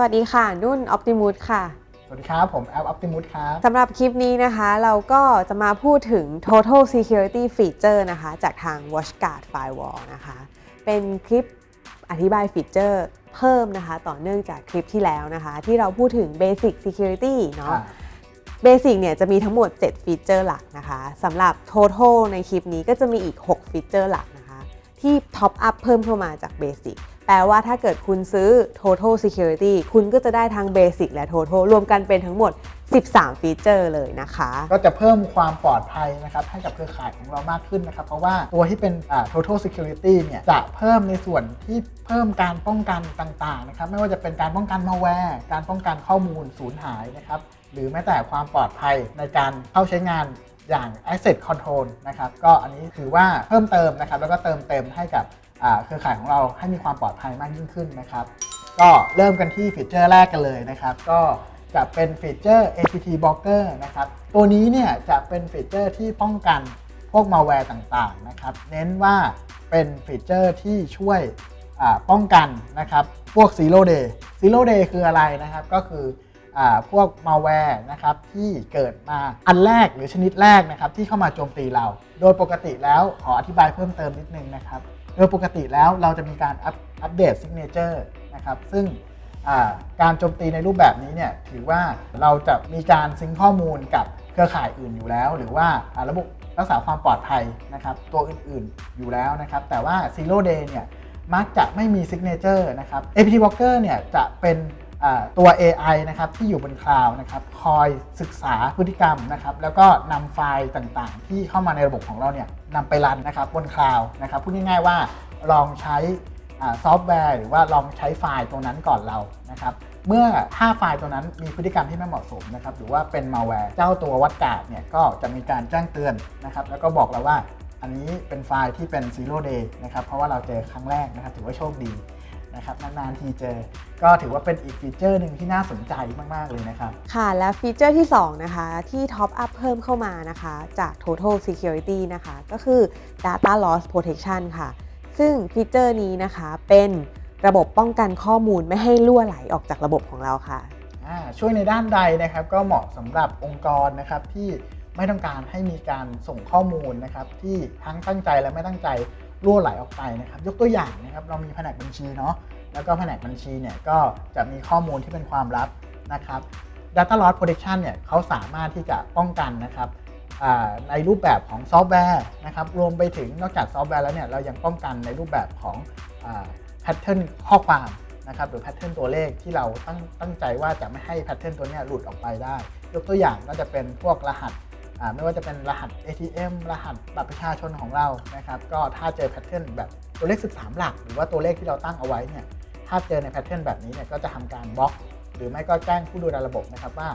สวัสดีค่ะ นุ่น Optimus ค่ะ สวัสดีครับ ผมแอป Optimus ครับ สำหรับคลิปนี้นะคะเราก็จะมาพูดถึง Total Security Feature นะคะ จากทาง WatchGuard Firewall นะคะ เป็นคลิปอธิบายฟีเจอร์เพิ่มนะคะ ต่อเนื่องจากคลิปที่แล้วนะคะ ที่เราพูดถึง Basic Security เนาะเบสิกเนี่ยจะมีทั้งหมด 7 ฟีเจอร์หลักนะคะสำหรับ Total ในคลิปนี้ก็จะมีอีก 6 ฟีเจอร์หลักนะคะ ที่ท็อปอัพเพิ่มเข้ามาจากเบสิก แปลว่าถ้าเกิดคุณซื้อ Total Security คุณก็จะได้ทั้ง Basic และ Total รวมกันเป็นทั้งหมด 13 ฟีเจอร์เลยนะคะ ก็จะเพิ่มความปลอดภัยนะครับให้กับเครือข่ายของเรามากขึ้นนะครับ เพราะว่าตัวที่เป็น total security เนี่ยจะเพิ่มในส่วนที่เพิ่มการป้องกันต่างๆนะครับไม่ว่าจะเป็นการป้องกันมาแวร์การป้องกันข้อมูลสูญหายนะครับหรือแม้แต่ความปลอดภัยในการเข้าใช้งานอย่าง asset control นะครับก็อันนี้ถือว่าเพิ่มเติมนะครับแล้วก็เติมเต็มให้กับ เครือข่ายของเราให้มีความปลอดภัยมากยิ่งขึ้นนะครับ ก็เริ่มกันที่ฟีเจอร์แรกกันเลยนะครับ ก็จะเป็นฟีเจอร์ APT Blocker นะครับ ตัวนี้เนี่ยจะเป็นฟีเจอร์ที่ป้องกันพวกมาแวร์ต่างๆนะครับ เน้นว่าเป็นฟีเจอร์ที่ช่วยป้องกันนะครับ พวก Zero Day Zero Day คืออะไรนะครับ ก็คืออพวกมาแวร์นะครับที่เกิดมาอันแรกหรือชนิดแรกนะครับที่เข้ามาโจมตีเรา โดยปกติแล้วขออธิบายเพิ่มเติมนิดนึงนะครับ โดยปกติแล้วเราจะมีการอัปเดตซิกเนเจอร์นะครับซึ่งการโจมตีในรูปแบบนี้เนี่ยถือว่าเราจะมีการซิงข้อมูลกับเครือข่ายอื่นอยู่แล้ว หรือว่าระบบรักษาความปลอดภัยนะครับตัวอื่นๆอยู่แล้วนะครับแต่ว่า Zero Day เนี่ยมักจะไม่มีซิกเนเจอร์นะครับ APT Blocker เนี่ยจะเป็น ตัว AI นะครับที่อยู่บนคลาวด์นะครับคอยศึกษาพฤติกรรมนะครับแล้วก็นำไฟล์ต่างๆ ที่เข้ามาในระบบของเราเนี่ยนำไปรันนะครับบนคลาวด์นะครับพูดง่ายๆว่าลองใช้ซอฟต์แวร์หรือว่าลองใช้ไฟล์ตรงนั้นก่อนเรานะครับเมื่อถ้าไฟล์ตัวนั้นมีพฤติกรรมที่ไม่เหมาะสมนะครับหรือว่าเป็นมาแวร์เจ้าตัววัดกาดเนี่ยก็จะมีการแจ้งเตือนนะครับแล้วก็บอกเราว่าอันนี้เป็นไฟล์ที่เป็น zero day นะครับเพราะว่าเราเจอครั้งแรกนะครับถือว่าโชคดีนะครับนานๆทีเจอ ก็ถือว่าเป็นอีกฟีเจอร์หนึ่งที่น่าสนใจมาก ๆ เลยนะครับ ค่ะ และฟีเจอร์ที่ 2 นะคะ ที่ท็อปอัพเพิ่มเข้ามานะคะ จาก Total Security นะคะ ก็คือ Data Loss Protection ค่ะ ซึ่งฟีเจอร์นี้นะคะเป็นระบบป้องกันข้อมูลไม่ให้ล่วไหลออกจากระบบของเราค่ะอ่าช่วยในด้านใดนะครับ ก็เหมาะสำหรับองค์กรนะครับที่ไม่ต้องการให้มีการส่งข้อมูลนะครับที่ทั้งตั้งใจและไม่ตั้งใจรั่วไหลออกไปนะครับ ยกตัวอย่างนะครับ เรามีแผนกบัญชีเนาะ แล้วก็แผนกบัญชีเนี่ยก็จะมีข้อมูลที่เป็นความลับนะครับ Data Loss Protection เนี่ยเขาสามารถที่จะป้องกันนะครับในรูปแบบของซอฟต์แวร์นะครับรวมไปถึงนอกจากซอฟต์แวร์แล้วเนี่ยเรายังป้องกันในรูปแบบของแพทเทิร์นข้อความนะครับหรือแพทเทิร์นตัวเลขที่เราตั้งตั้งใจว่าจะไม่ให้แพทเทิร์นตัวเนี้ยหลุดออกไปได้ ยกตัวอย่างก็จะเป็นพวกรหัสไม่ว่าจะเป็นรหัส ATM รหัสบัตรประชาชนของเรานะครับก็ถ้าเจอแพทเทิร์นแบบตัวเลข 13 หลัก หรือว่าตัวเลขที่เราตั้งเอาไว้เนี่ย ถ้าเจอในแพทเทิร์นแบบนี้เนี่ยก็จะทำการบล็อก หรือไม่ก็แจ้งผู้ดูแลระบบนะครับว่า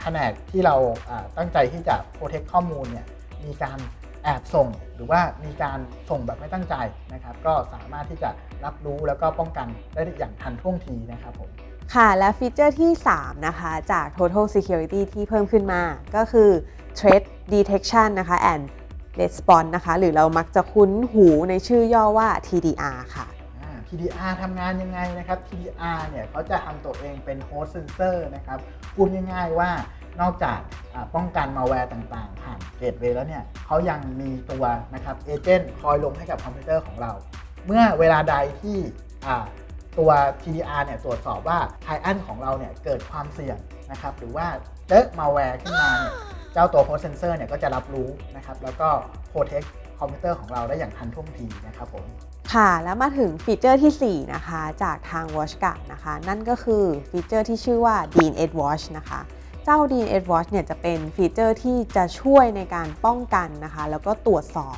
แผนกที่เราตั้งใจที่จะโปรเทคข้อมูลเนี่ยมีการแอบส่ง หรือว่ามีการส่งแบบไม่ตั้งใจนะครับ ก็สามารถที่จะรับรู้แล้วก็ป้องกันได้อย่างทันท่วงทีนะครับผมค่ะ และฟีเจอร์ที่ 3 นะคะจาก Total Security ที่เพิ่มขึ้นมา ก็คือ Threat Detection นะคะ and Response นะคะ หรือเรามักจะคุ้นหูในชื่อย่อว่า TDR ค่ะ TDR ทำงานยังไงนะครับ TDR เนี่ยเขาจะทำตัวเองเป็น host sensor นะครับ พูดง่ายๆว่านอกจากป้องกันมาแวร์ต่างๆ ผ่านเกตเวแล้วเนี่ยเขายังมีตัวนะครับเอเจนต์คอยลงให้กับคอมพิวเตอร์ของเรา เมื่อเวลาใดที่ตัว TDR เนี่ยตรวจสอบว่าไทอันของเราเนี่ยเกิดความเสี่ยงนะครับหรือว่าเจอมาแวร์ขึ้นมาเนี่ยเจ้าตัว host sensor เนี่ยก็จะรับรู้นะครับแล้วก็ protect คอมพิวเตอร์ของเราได้อย่างทันท่วงทีนะครับผม ค่ะแล้วมาถึงฟีเจอร์ทีสี่ 4 นะคะ จากทาง WatchGuard นะคะ นั่นก็คือฟีเจอร์ที่ชื่อว่า Dean Edge Watch นะคะ เจ้า Dean Edge Watch เนี่ยจะเป็นฟีเจอร์ที่จะช่วยในการป้องกันนะคะ แล้วก็ตรวจสอบ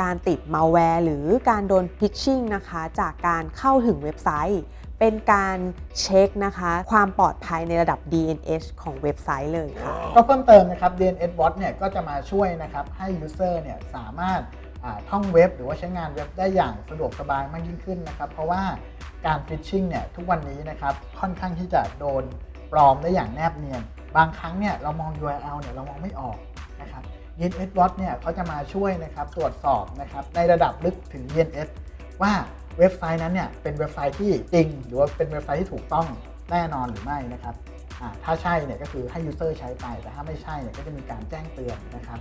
การติด malware หรือการโดน phishing นะคะ จากการเข้าถึงเว็บไซต์ เป็นการเช็คนะคะ ความปลอดภัยในระดับ DNS ของเว็บไซต์เลยค่ะ ก็เพิ่มเติมนะครับ DNS Watch เนี่ยก็จะมาช่วยนะครับให้ user เนี่ยสามารถ ท่องเว็บหรือว่าใช้งานเว็บได้อย่างสะดวกสบายมากยิ่งขึ้นนะครับ เพราะว่าการ phishing เนี่ยทุกวันนี้นะครับค่อนข้างที่จะโดนปลอมได้อย่างแนบเนียน บางครั้งเนี่ยเรามอง URL เนี่ยเรามองไม่ออกนะครับ DNS Watch เนี่ยเขาจะมาช่วยนะครับตรวจสอบนะครับในระดับลึกถึง DNS ว่าเว็บไซต์นั้นเนี่ยเป็นเว็บไซต์ที่จริง หรือว่าเป็นเว็บไซต์ที่ถูกต้องแน่นอนหรือไม่นะครับอ่าถ้าใช่เนี่ยก็คือให้ user ใช้ไป แต่ถ้าไม่ใช่เนี่ยก็จะมีการแจ้งเตือนนะครับ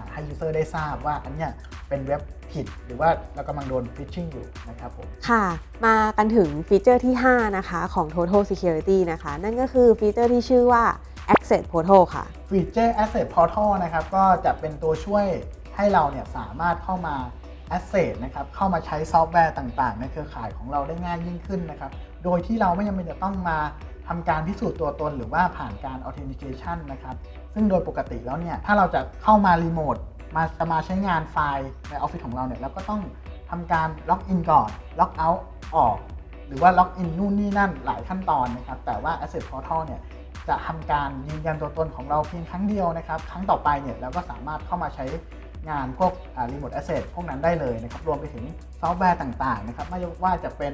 อ่าให้ user ได้ทราบว่าอันเนี้ยเป็นเว็บผิดหรือว่าเรากำลังโดน phishing อยู่นะครับผมค่ะ มากันถึงฟีเจอร์ที่ 5 นะคะของ Total Security นะคะ นั่นก็คือฟีเจอร์ที่ชื่อว่า Access Portal ค่ะฟีเจอร์ Asset Portal นะครับก็จะเป็นตัวช่วยให้เราเนี่ยสามารถเข้ามา Asset นะครับเข้ามาใช้ซอฟต์แวร์ต่างๆ ในเครือข่ายของเราได้ง่ายยิ่งขึ้นนะครับ โดยที่เราไม่จำเป็นจะต้องมา ทำการพิสูจน์ตัวตนหรือว่าผ่านการ Authentication นะครับ ซึ่งโดยปกติแล้วเนี่ย ถ้าเราจะเข้ามารีโมทมาจะมาใช้งานไฟล์ในออฟฟิศของเราเนี่ยเราก็ต้องทำการล็อกอินก่อนล็อกเอาท์ออก หรือว่าล็อกอินนู่นนี่นั่นหลายขั้นตอนนะครับ แต่ว่า Asset Portal เนี่ยจะทำการยืนยันตัวตนของเราเพียงครั้งเดียวนะครับ ครั้งต่อไปเนี่ยเราก็สามารถเข้ามาใช้งานพวกรีโมทแอสเซทพวกนั้นได้เลยนะครับ รวมไปถึงซอฟต์แวร์ต่างๆนะครับ ไม่ว่าจะเป็น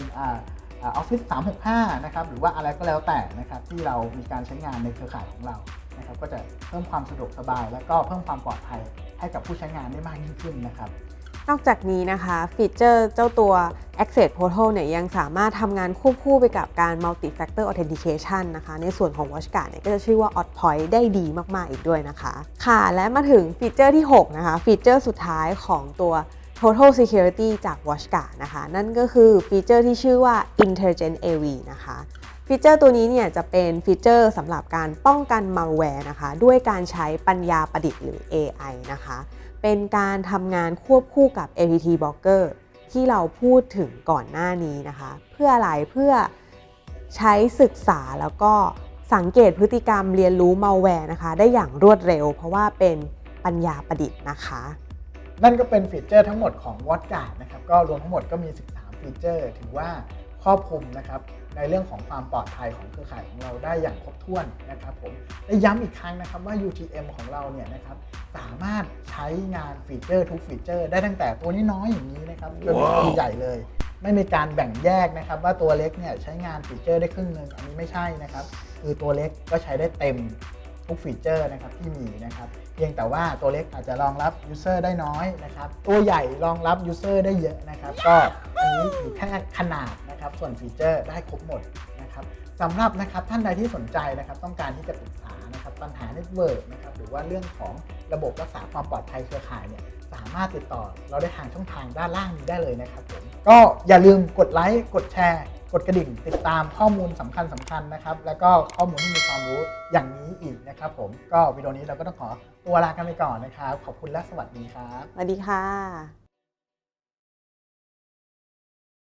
ออฟฟิศ365 นะครับหรือว่าอะไรก็แล้วแต่นะครับที่เรามีการใช้งานในเครือข่ายของเรานะครับก็จะเพิ่มความสะดวกสบาย และก็เพิ่มความปลอดภัยให้กับผู้ใช้งานได้มากยิ่งขึ้นนะครับนอกจากนี้นะคะฟีเจอร์เจ้าตัว Access Portal เนี่ยยังสามารถทำงานควบคู่ไปกับการ Multi Factor Authentication นะคะ ในส่วนของ WatchGuard เนี่ยก็จะชื่อว่า Odd Point ได้ดีมาก ๆ อีกด้วยนะคะ ค่ะและมาถึงฟีเจอร์ที่ 6 นะคะฟีเจอร์สุดท้ายของตัว Total Security จาก WatchGuard นะคะ นั่นก็คือฟีเจอร์ที่ชื่อว่า Intelligent AV นะคะ ฟีเจอร์ตัวนี้เนี่ยจะเป็นฟีเจอร์สำหรับการป้องกัน malware นะคะ ด้วยการใช้ปัญญาประดิษฐ์หรือ AI นะคะ เป็นการทำงานควบคู่กับ APT Blocker ที่เราพูดถึงก่อนหน้านี้นะคะ เพื่ออะไรเพื่อใช้ศึกษาแล้วก็สังเกตพฤติกรรมเรียนรู้ malware นะคะ ได้อย่างรวดเร็ว เพราะว่าเป็นปัญญาประดิษฐ์นะคะ นั่นก็เป็นฟีเจอร์ทั้งหมดของ WatchGuard นะครับก็รวมทั้งหมดก็มี 13 ฟีเจอร์ ถือว่าครอบคลุมนะครับในเรื่องของความปลอดภัยของเครือข่ายของเราได้อย่างครบถ้วนนะครับผมและย้ำอีกครั้งนะครับว่า UTM ของเราเนี่ยนะครับสามารถใช้งานฟีเจอร์ทุกฟีเจอร์ได้ตั้งแต่ตัวน้อยๆอย่างนี้นะครับจนถึงตัวใหญ่เลย ไม่มีการแบ่งแยกนะครับว่าตัวเล็กเนี่ยใช้งานฟีเจอร์ได้ครึ่งหนึ่งอันนี้ไม่ใช่นะครับคือตัวเล็กก็ใช้ได้เต็ม ทุกฟีเจอร์นะครับที่มีนะครับเพียงแต่ว่าตัวเล็กอาจจะรองรับ User ได้น้อยนะครับตัวใหญ่รองรับ User ได้เยอะนะครับก็อันนี้อยู่แค่ขนาดนะครับส่วนฟีเจอร์ได้ครบหมดนะครับสำหรับนะครับท่านใดที่สนใจนะครับต้องการที่จะปรึกษานะครับปัญหาเน็ตเวิร์กนะครับหรือว่าเรื่องของระบบรักษาความปลอดภัยเครือข่ายเนี่ยสามารถติดต่อเราได้ทางช่องทางด้านล่างนี้ได้เลยนะครับผมก็อย่าลืมกดไลค์กดแชร์ กดกระดิ่งติดตามข้อมูลสำคัญสำคัญนะครับ แล้วก็ข้อมูลที่มีความรู้อย่างนี้อีกนะครับ ผมก็วิดีโอนี้เราก็ต้องขอตัวลากันไปก่อนนะครับ ขอบคุณและสวัสดีครับ สวัสดีค่ะ